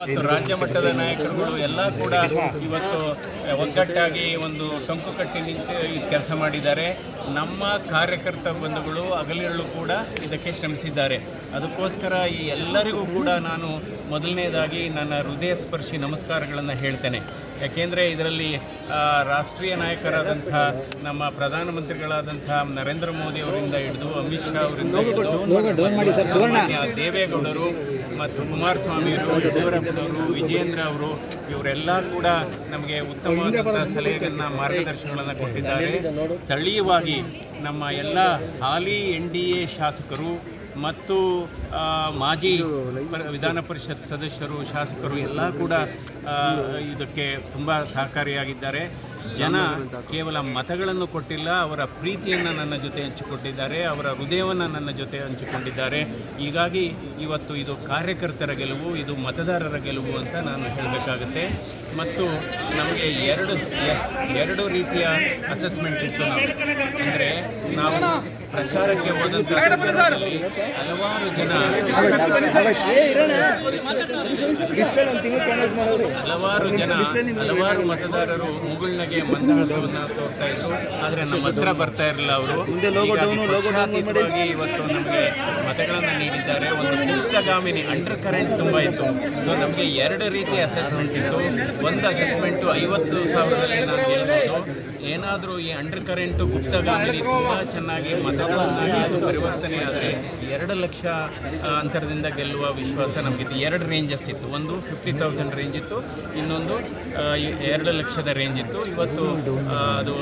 ಮತ್ತು ರಾಜ್ಯ ಮಟ್ಟದ ನಾಯಕರುಗಳು ಎಲ್ಲ ಕೂಡ ಇವತ್ತು ಒಗ್ಗಟ್ಟಾಗಿ ಒಂದು ಟೊಂಕು ಕಟ್ಟಿ ನಿಂತು ಕೆಲಸ ಮಾಡಿದ್ದಾರೆ. ನಮ್ಮ ಕಾರ್ಯಕರ್ತ ಬಂಧುಗಳು ಹಗಲಿರುಳು ಕೂಡ ಇದಕ್ಕೆ ಶ್ರಮಿಸಿದ್ದಾರೆ. ಅದಕ್ಕೋಸ್ಕರ ಈ ಎಲ್ಲರಿಗೂ ಕೂಡ ನಾನು ಮೊದಲನೇದಾಗಿ ನನ್ನ ಹೃದಯ ಸ್ಪರ್ಶಿ ನಮಸ್ಕಾರಗಳನ್ನು ಹೇಳ್ತೇನೆ. ಯಾಕೆಂದರೆ ಇದರಲ್ಲಿ ರಾಷ್ಟ್ರೀಯ ನಾಯಕರಾದಂಥ ನಮ್ಮ ಪ್ರಧಾನಮಂತ್ರಿಗಳಾದಂಥ ನರೇಂದ್ರ ಮೋದಿ ಅವರಿಂದ ಹಿಡಿದು ಅಮಿತ್ ಶಾ ಅವರಿಂದ ಹಿಡಿದು ದೇವೇಗೌಡರು ಮತ್ತು ಕುಮಾರಸ್ವಾಮಿಯವರು ಯಡಿಯೂರಪ್ಪನವರು ವಿಜಯೇಂದ್ರ ಅವರು ಇವರೆಲ್ಲ ಕೂಡ ನಮಗೆ ಉತ್ತಮವಾದಂಥ ಸಲಹೆಗಳನ್ನು ಮಾರ್ಗದರ್ಶನಗಳನ್ನು ಕೊಟ್ಟಿದ್ದಾರೆ. ಸ್ಥಳೀಯವಾಗಿ ನಮ್ಮ ಎಲ್ಲ ಹಾಲಿ ಎನ್ ಡಿ ಎ ಶಾಸಕರು ಮತ್ತು ಮಾಜಿ ವಿಧಾನ ಪರಿಷತ್ ಸದಸ್ಯರು ಶಾಸಕರು ಎಲ್ಲ ಕೂಡ ಇದಕ್ಕೆ ತುಂಬ ಸಹಕಾರಿಯಾಗಿದ್ದಾರೆ. ಜನ ಕೇವಲ ಮತಗಳನ್ನು ಕೊಟ್ಟಿಲ್ಲ, ಅವರ ಪ್ರೀತಿಯನ್ನು ನನ್ನ ಜೊತೆ ಹಂಚಿಕೊಂಡಿದ್ದಾರೆ ಅವರ ಹೃದಯವನ್ನು ನನ್ನ ಜೊತೆ ಹಂಚಿಕೊಂಡಿದ್ದಾರೆ. ಹೀಗಾಗಿ ಇವತ್ತು ಇದು ಕಾರ್ಯಕರ್ತರ ಗೆಲುವು, ಇದು ಮತದಾರರ ಗೆಲುವು ಅಂತ ನಾನು ಹೇಳಬೇಕಾಗುತ್ತೆ. ಮತ್ತು ನಮಗೆ ಎರಡು ಎರಡು ರೀತಿಯ ಅಸೆಸ್ಮೆಂಟ್ ಇತ್ತು ಅಂದರೆ ನಾವು ಪ್ರಚಾರಕ್ಕೆ ಹೋದಂಥ ಹಲವಾರು ಜನ ಹಲವಾರು ಜನ ಹಲವಾರು ಮತದಾರರು ಮುಗುಳ್ನಗೆ ಮಂದಹಾಸವನ್ನು ತೋರ್ತಾ ಇದ್ರು. ಆದರೆ ನಮ್ಮ ಹತ್ರ ಬರ್ತಾ ಇರಲಿಲ್ಲ ಅವರು. ಇವತ್ತು ನಮಗೆ ಮತಗಳನ್ನು ನೀಡಿದ್ದಾರೆ. ಒಂದು ಗುಪ್ತಗಾಮಿನಿ ಅಂಡರ್ ಕರೆಂಟ್ ತುಂಬ ಇತ್ತು. ಸೊ ನಮಗೆ ಎರಡು ರೀತಿಯ ಅಸೆಸ್ಮೆಂಟ್ ಇತ್ತು. ಒಂದು ಅಸೆಸ್ಮೆಂಟು ಐವತ್ತು ಸಾವಿರದಲ್ಲಿ ನಾನು ಗೆಲ್ಬೋದು ಏನಾದರೂ ಈ ಅಂಡರ್ ಕರೆಂಟು ಗುಪ್ತಗಾಮಿನಿ ತುಂಬ ಚೆನ್ನಾಗಿ ಮತಗಳನ್ನಾಗಿ ಅದು ಪರಿವರ್ತನೆ ಆದರೆ ಎರಡು ಲಕ್ಷ ಅಂತರದಿಂದ ಗೆಲ್ಲುವ ವಿಶ್ವಾಸ ನಮಗಿತ್ತು. ಎರಡು ರೇಂಜಸ್ ಇತ್ತು. ಒಂದು ಫಿಫ್ಟಿ ತೌಸಂಡ್ ರೇಂಜ್ ಇತ್ತು. ಇನ್ನೊಂದು ಎರಡು ಲಕ್ಷದ ರೇಂಜ್ ಇತ್ತು. ಇವತ್ತು ಅದು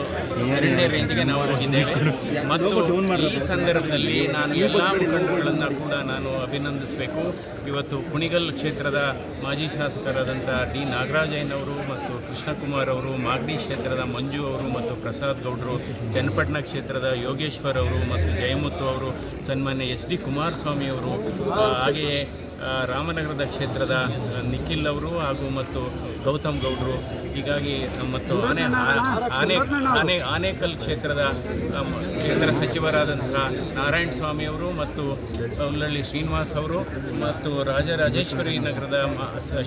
ಎರಡನೇ ರೇಂಜ್ಗೆ ನಾವು ಹೋಗಿದ್ದೇವೆ. ಮತ್ತು ಈ ಸಂದರ್ಭದಲ್ಲಿ ನಾನು ಎಲ್ಲ ಮುಖಂಡರುಗಳನ್ನು ಕೂಡ ನಾನು ಅಭಿನಂದಿಸಬೇಕು. ಇವತ್ತು ಕುಣಿಗಲ್ ಕ್ಷೇತ್ರದ ಮಾಜಿ ಶಾಸಕರಾದಂಥ ಡಿ. ನಾಗರಾಜಯ್ಯನವರು ಮತ್ತು ಕೃಷ್ಣಕುಮಾರ್ ಅವರು, ಮಾಗಡಿ ಕ್ಷೇತ್ರದ ಮಂಜು ಅವರು ಮತ್ತು ಪ್ರಸಾದ್ ಗೌಡರು, ಚನ್ನಪಟ್ಟಣ ಕ್ಷೇತ್ರದ ಯೋಗೇಶ್ವರ್ ಅವರು ಮತ್ತು ಜಯಮುತ್ತು ಅವರು, ಸನ್ಮಾನ್ಯ ಎಚ್ ಡಿ ಕುಮಾರಸ್ವಾಮಿ ಅವರು ಹಾಗೆಯೇ ರಾಮನಗರದ ಕ್ಷೇತ್ರದ ನಿಖಿಲ್ ಅವರು ಹಾಗೂ ಮತ್ತು ಗೌತಮ್ ಗೌಡರು, ಹೀಗಾಗಿ ಮತ್ತು ಆನೆ ಆನೆ ಆನೆ, ಆನೇಕಲ್ ಕ್ಷೇತ್ರದ ಕೇಂದ್ರ ಸಚಿವರಾದಂತಹ ನಾರಾಯಣ ಸ್ವಾಮಿ ಅವರು ಮತ್ತು ಉಲ್ಲಳ್ಳಿ ಶ್ರೀನಿವಾಸ್ ಅವರು ಮತ್ತು ರಾಜರಾಜೇಶ್ವರಿ ನಗರದ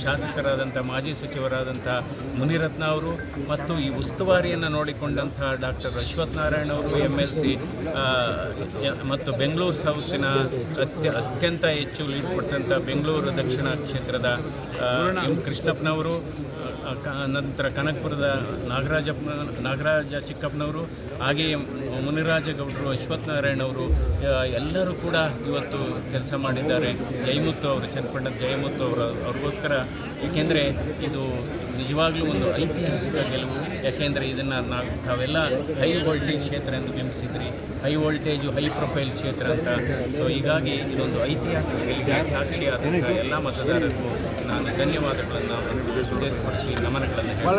ಶಾಸಕರಾದಂಥ ಮಾಜಿ ಸಚಿವರಾದಂಥ ಮುನಿರತ್ನ ಅವರು ಮತ್ತು ಈ ಉಸ್ತುವಾರಿಯನ್ನು ನೋಡಿಕೊಂಡಂಥ ಡಾಕ್ಟರ್ ಅಶ್ವಥ್ ನಾರಾಯಣ ಅವರು ಎಂ ಎಲ್ ಸಿ ಮತ್ತು ಬೆಂಗಳೂರು ಸೌತಿನ ಅತ್ಯ, ಅತ್ಯಂತ ಹೆಚ್ಚು ಲೀಡ್ ಕೊಟ್ಟಂಥ ಬೆಂಗಳೂರು ದಕ್ಷಿಣ ಕ್ಷೇತ್ರದ ಎಂ ಕೃಷ್ಣಪ್ಪನವರು ನಂತರ ಕನಕಪುರದ ನಾಗರಾಜಪ್ಪ, ನಾಗರಾಜ ಚಿಕ್ಕಪ್ಪನವರು ಹಾಗೆಯೇ ಮುನಿರಾಜಗೌಡರು ಅವರು ಎಲ್ಲರೂ ಕೂಡ ಇವತ್ತು ಕೆಲಸ ಮಾಡಿದ್ದಾರೆ. ಜಯಮುತ್ತು ಅವರು ಚನ್ನಪಟ್ಟಣ ಜಯಮುತ್ತು ಅವರು, ಅವ್ರಿಗೋಸ್ಕರ. ಏಕೆಂದರೆ ಇದು ನಿಜವಾಗ್ಲೂ ಒಂದು ಐತಿಹಾಸಿಕ ಗೆಲುವು. ಯಾಕೆಂದರೆ ಇದನ್ನು ನಾವು, ತಾವೆಲ್ಲ ಹೈ ವೋಲ್ಟೇಜ್ ಕ್ಷೇತ್ರ ಎಂದು ಬಿಂಬಿಸಿದ್ರಿ. ಹೈ ವೋಲ್ಟೇಜು, ಹೈ ಪ್ರೊಫೈಲ್ ಕ್ಷೇತ್ರ ಅಂತ. ಸೊ ಹೀಗಾಗಿ ಇದೊಂದು ಐತಿಹಾಸಿಕ ಗೆಲುವಿಗೆ ಮತದಾರರಿಗೆ ಎಲ್ಲ ಮತದಾರರಿಗೂ ನಾನು ಧನ್ಯವಾದಗಳನ್ನು ಮತ್ತು ವಿಶೇಷಪಡಿಸಿ ನಮನಗಳನ್ನು ಹೇಳ್ತೀನಿ